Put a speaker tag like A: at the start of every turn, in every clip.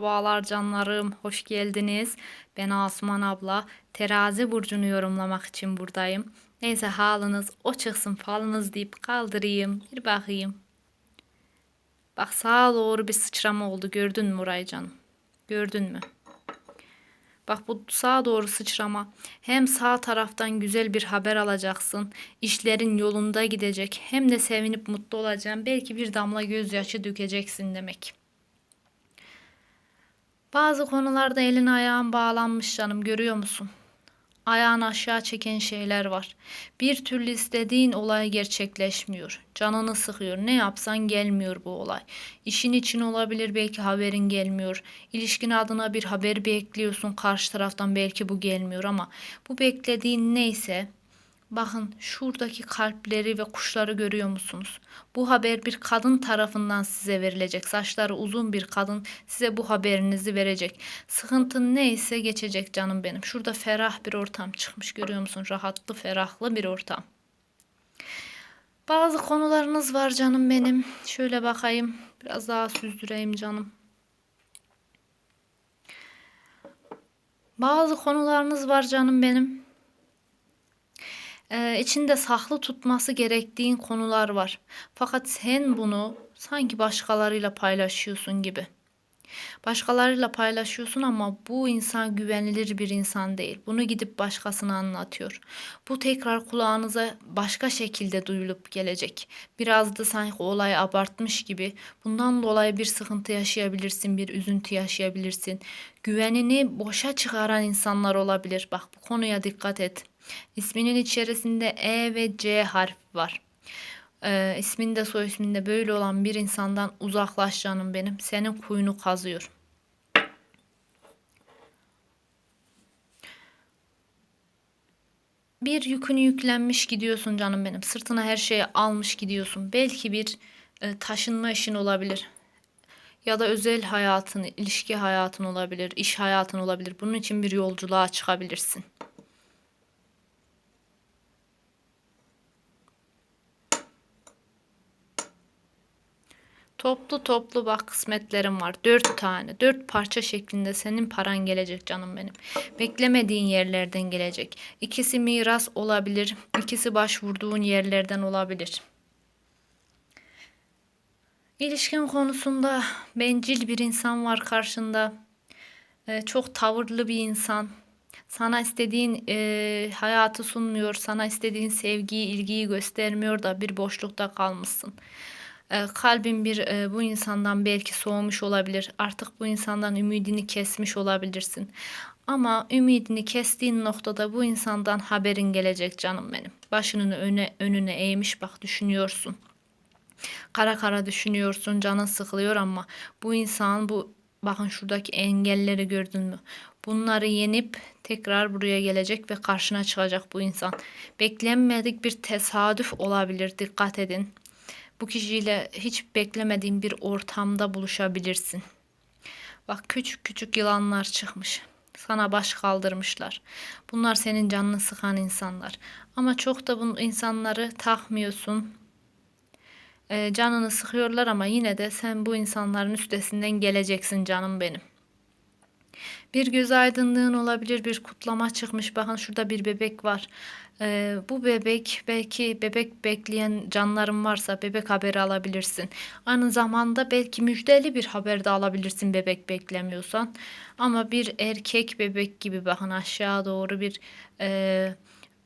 A: Merhabalar canlarım, hoş geldiniz. Ben Asuman abla. Terazi burcunu yorumlamak için buradayım. Neyse halınız o çıksın falınız deyip kaldırayım. Bir bakayım. Bak sağa doğru bir sıçrama oldu. Gördün mü orayı canım? Gördün mü? Bak bu sağa doğru sıçrama. Hem sağ taraftan güzel bir haber alacaksın. İşlerin yolunda gidecek. Hem de sevinip mutlu olacaksın. Belki bir damla gözyaşı dökeceksin demek. Bazı konularda elin ayağın bağlanmış canım görüyor musun? Ayağını aşağı çeken şeyler var. Bir türlü istediğin olay gerçekleşmiyor. Canını sıkıyor. Ne yapsan gelmiyor bu olay. İşin için olabilir belki haberin gelmiyor. İlişkin adına bir haber bekliyorsun karşı taraftan belki bu gelmiyor ama bu beklediğin neyse Bakın şuradaki kalpleri ve kuşları görüyor musunuz? Bu haber bir kadın tarafından size verilecek. Saçları uzun bir kadın size bu haberinizi verecek. Sıkıntın neyse geçecek canım benim. Şurada ferah bir ortam çıkmış görüyor musun? Rahatlı, ferahlı bir ortam. Bazı konularınız var canım benim. Şöyle bakayım. Biraz daha süzdüreyim canım. Bazı konularınız var canım benim e, içinde saklı tutması gerektiğin konular var. Fakat sen bunu sanki başkalarıyla paylaşıyorsun gibi. Başkalarıyla paylaşıyorsun ama bu insan güvenilir bir insan değil. Bunu gidip başkasına anlatıyor. Bu tekrar kulağınıza başka şekilde duyulup gelecek. Biraz da sanki olayı abartmış gibi. Bundan dolayı bir sıkıntı yaşayabilirsin, bir üzüntü yaşayabilirsin. Güvenini boşa çıkaran insanlar olabilir. Bak bu konuya dikkat et. İsminin içerisinde E ve C harfi var. Ee, isminde soy isminde böyle olan bir insandan uzaklaş canım benim. Senin kuyunu kazıyor. Bir yükünü yüklenmiş gidiyorsun canım benim. Sırtına her şeyi almış gidiyorsun. Belki bir e, taşınma işin olabilir. Ya da özel hayatın, ilişki hayatın olabilir, iş hayatın olabilir. Bunun için bir yolculuğa çıkabilirsin. Toplu toplu bak kısmetlerim var. Dört tane. Dört parça şeklinde senin paran gelecek canım benim. Beklemediğin yerlerden gelecek. İkisi miras olabilir. ikisi başvurduğun yerlerden olabilir. İlişkin konusunda bencil bir insan var karşında. Ee, çok tavırlı bir insan. Sana istediğin e, hayatı sunmuyor. Sana istediğin sevgiyi, ilgiyi göstermiyor da bir boşlukta kalmışsın. E, kalbin bir e, bu insandan belki soğumuş olabilir. Artık bu insandan ümidini kesmiş olabilirsin. Ama ümidini kestiğin noktada bu insandan haberin gelecek canım benim. Başını öne, önüne eğmiş bak düşünüyorsun. Kara kara düşünüyorsun, canın sıkılıyor ama bu insan bu bakın şuradaki engelleri gördün mü? Bunları yenip tekrar buraya gelecek ve karşına çıkacak bu insan. Beklenmedik bir tesadüf olabilir. Dikkat edin. Bu kişiyle hiç beklemediğin bir ortamda buluşabilirsin. Bak küçük küçük yılanlar çıkmış. Sana baş kaldırmışlar. Bunlar senin canını sıkan insanlar. Ama çok da bu insanları takmıyorsun. E, canını sıkıyorlar ama yine de sen bu insanların üstesinden geleceksin canım benim. Bir göz aydınlığın olabilir, bir kutlama çıkmış. Bakın şurada bir bebek var. Ee, bu bebek belki bebek bekleyen canların varsa bebek haberi alabilirsin. Aynı zamanda belki müjdeli bir haber de alabilirsin bebek beklemiyorsan. Ama bir erkek bebek gibi bakın aşağı doğru bir e,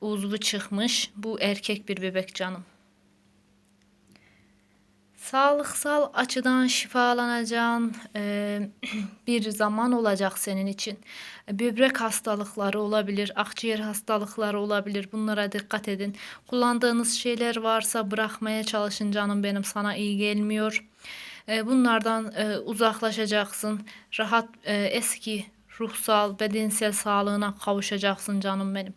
A: uzvu çıkmış. Bu erkek bir bebek canım. Sağlıksal açıdan şifalanacağın e, bir zaman olacak senin için. Böbrek hastalıkları olabilir, akciğer hastalıkları olabilir. Bunlara dikkat edin. Kullandığınız şeyler varsa bırakmaya çalışın canım benim sana iyi gelmiyor. E, bunlardan e, uzaklaşacaksın. Rahat e, eski ruhsal, bedensel sağlığına kavuşacaksın canım benim.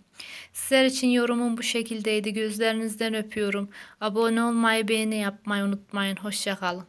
A: Sizler için yorumum bu şekildeydi. Gözlerinizden öpüyorum. Abone olmayı, beğeni yapmayı unutmayın. Hoşçakalın.